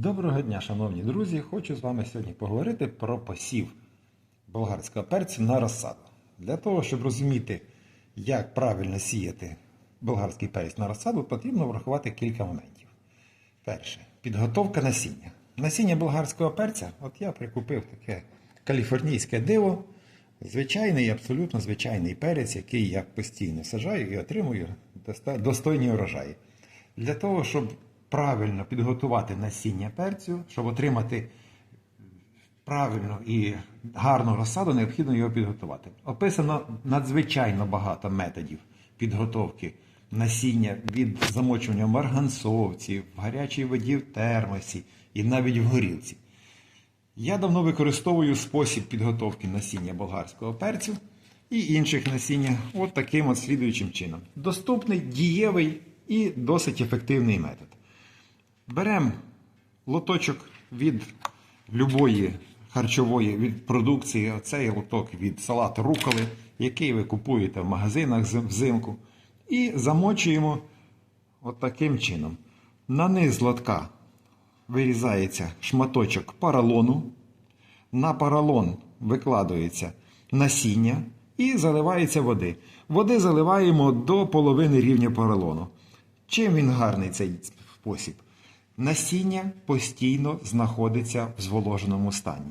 Доброго дня, шановні друзі! Хочу з вами сьогодні поговорити про посів болгарського перцю на розсаду. Для того, щоб розуміти, як правильно сіяти болгарський перець на розсаду, потрібно врахувати кілька моментів. Перше підготовка насіння. Насіння болгарського перця, от я прикупив таке каліфорнійське диво, звичайний, абсолютно звичайний перець, який я постійно сажаю і отримую достойні урожаї. Для того, щоб правильно підготувати насіння перцю, щоб отримати правильну і гарну розсаду, необхідно його підготувати. Описано надзвичайно багато методів підготовки насіння від замочування в марганцовці, в гарячій воді в термосі і навіть в горілці. Я давно використовую спосіб підготовки насіння болгарського перцю і інших насіння от таким от слідуючим чином. Доступний, дієвий і досить ефективний метод. Беремо лоточок від любої харчової від продукції, оцей лоток від салату руколи, який ви купуєте в магазинах взимку, і замочуємо от чином. На низ лотка вирізається шматочок поролону, на поролон викладується насіння і заливається води. Води заливаємо до половини рівня поролону. Чим він гарний цей спосіб? Насіння постійно знаходиться в зволоженому стані.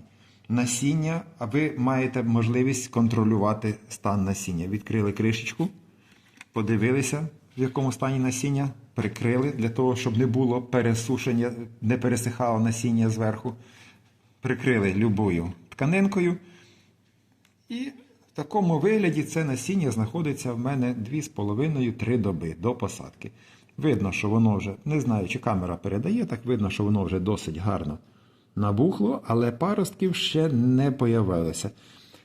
Насіння, а ви маєте можливість контролювати стан насіння. Відкрили кришечку, подивилися, в якому стані насіння, прикрили для того, щоб не було пересушення, не пересихало насіння зверху. Прикрили любою тканинкою. І в такому вигляді це насіння знаходиться в мене 2,5-3 доби до посадки. Видно, що воно вже, не знаю, чи камера передає, так видно, що воно вже досить гарно набухло, але паростків ще не появилося.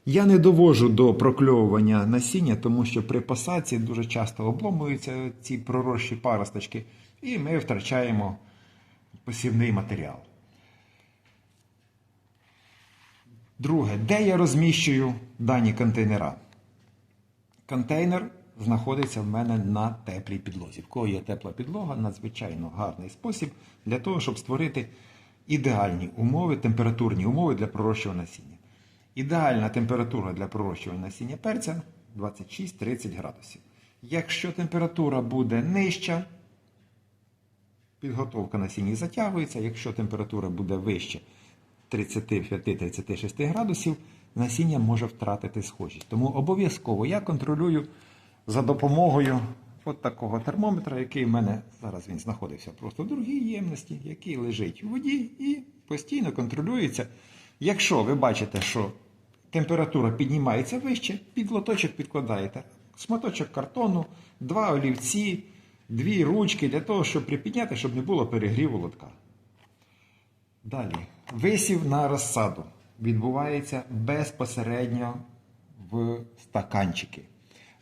Я не довожу до прокльовування насіння, тому що при посадці дуже часто обломуються ці пророщі паросточки, і ми втрачаємо посівний матеріал. Друге, де я розміщую дані контейнера? Контейнер знаходиться в мене на теплій підлозі. В кого є тепла підлога, надзвичайно гарний спосіб для того, щоб створити ідеальні умови, температурні умови для пророщування насіння. Ідеальна температура для пророщування насіння перця 26-30 градусів. Якщо температура буде нижча, підготовка насіння затягується. Якщо температура буде вище 35-36 градусів, насіння може втратити схожість. Тому обов'язково я контролюю за допомогою от такого термометра, який в мене зараз він знаходився просто в другій ємності, який лежить у воді і постійно контролюється. Якщо ви бачите, що температура піднімається вище, під лоточок підкладаєте шматочок картону, два олівці, дві ручки для того, щоб припідняти, щоб не було перегріву лотка. Далі. Висів на розсаду відбувається безпосередньо в стаканчики.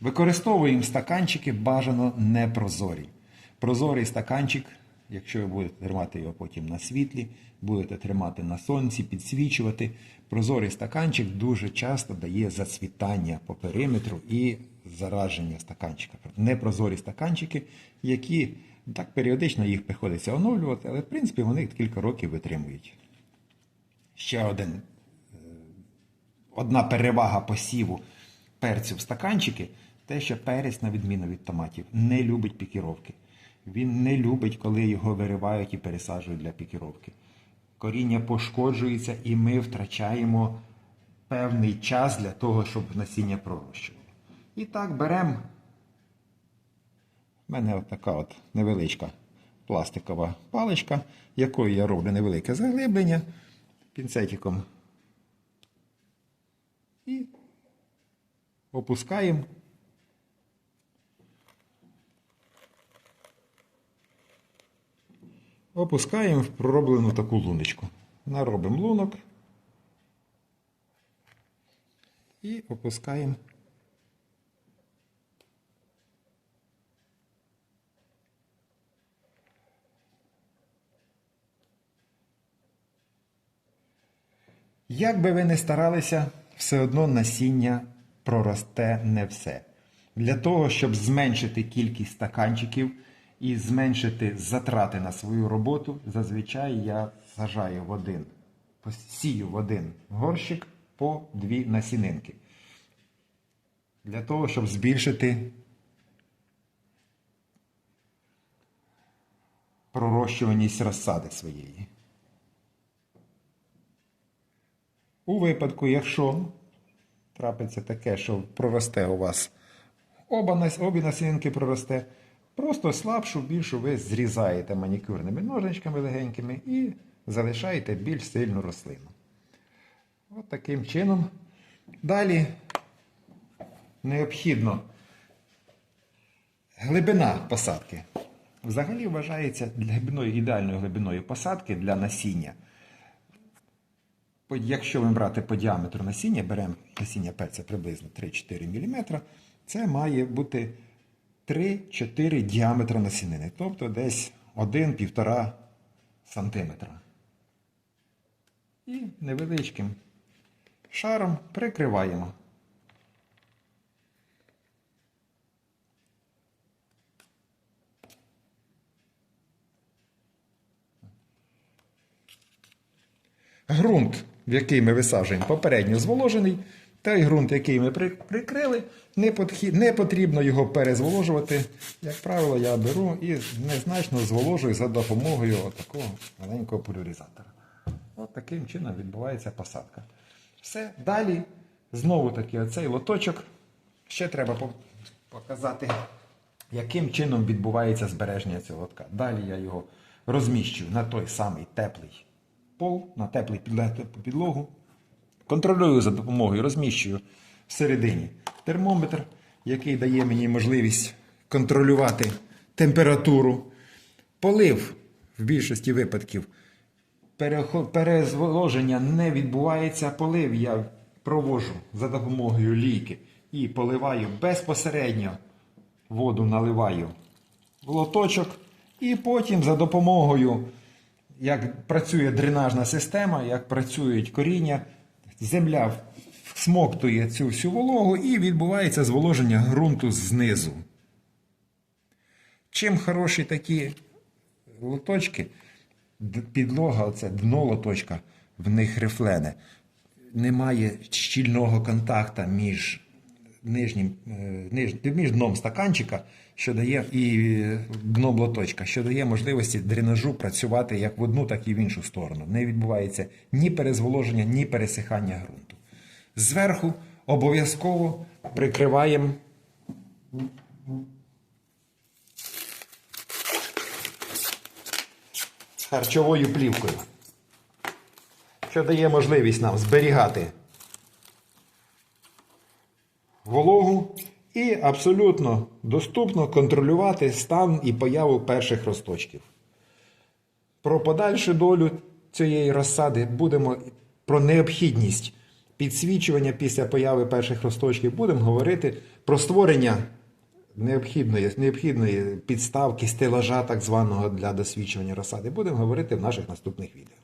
Використовуємо стаканчики бажано непрозорі. Прозорий стаканчик, якщо ви будете тримати його потім на світлі, будете тримати на сонці, підсвічувати. Прозорий стаканчик дуже часто дає зацвітання по периметру і зараження стаканчика. Непрозорі стаканчики, які так періодично їх приходиться оновлювати, але в принципі вони кілька років витримують. Ще один одна перевага посіву перцю в стаканчики те, що перець, на відміну від томатів, не любить пікіровки. Він не любить, коли його виривають і пересаджують для пікіровки. Коріння пошкоджується, і ми втрачаємо певний час для того, щоб насіння пророщувало. І так беремо. У мене от така от невеличка пластикова паличка, якою я роблю невелике заглиблення пінцетиком і опускаємо. Опускаємо в пророблену таку луночку. Наробимо лунок і опускаємо. Як би ви не старалися, все одно насіння проросте не все. Для того, щоб зменшити кількість стаканчиків і зменшити затрати на свою роботу, зазвичай я сажаю в один, сію в один горщик по дві насінинки. Для того, щоб збільшити пророщуваність розсади своєї. У випадку, якщо трапиться таке, що проросте у вас обі насінинки проросте, просто слабшу, більшу ви зрізаєте манікюрними ножичками легенькими і залишаєте більш сильну рослину. От таким чином. Далі необхідно глибина посадки. Взагалі вважається глибиною, ідеальною глибиною посадки для насіння. Якщо ми брати по діаметру насіння, беремо насіння перця приблизно 3-4 мм, це має бути 3-4 діаметра насінини, тобто десь 1-1,5 см. І невеличким шаром прикриваємо. Грунт, в який ми висаджуємо, попередньо зволожений. Той ґрунт, який ми прикрили, не, потрібно його перезволожувати. Як правило, я беру і незначно зволожую за допомогою такого маленького пульверизатора. От таким чином відбувається посадка. Все. Далі знову таки оцей лоточок. Ще треба показати, яким чином відбувається збереження цього лотка. Далі я його розміщую на той самий теплий пол, на теплий підлогу. Контролюю за допомогою, розміщую всередині термометр, який дає мені можливість контролювати температуру. Полив в більшості випадків перезволоження не відбувається. Полив я провожу за допомогою лійки і поливаю безпосередньо воду наливаю в лоточок, і потім за допомогою, як працює дренажна система, як працюють коріння, земля всмоктує цю всю вологу і відбувається зволоження ґрунту знизу. Чим хороші такі лоточки, підлога, оце дно лоточка, в них рифлене. Немає щільного контакту між нижнім, е, ниж, між дном стаканчика, що дає і е, дном лоточка, що дає можливості дренажу працювати як в одну, так і в іншу сторону. Не відбувається ні перезволоження, ні пересихання ґрунту. Зверху обов'язково прикриваємо харчовою плівкою, що дає можливість нам зберігати вологу і абсолютно доступно контролювати стан і появу перших росточків. Про подальшу долю цієї розсади будемо про необхідність підсвічування після появи перших росточків будемо говорити про створення необхідної, необхідної підставки, стелажа так званого для досвідчування розсади. Будемо говорити в наших наступних відео.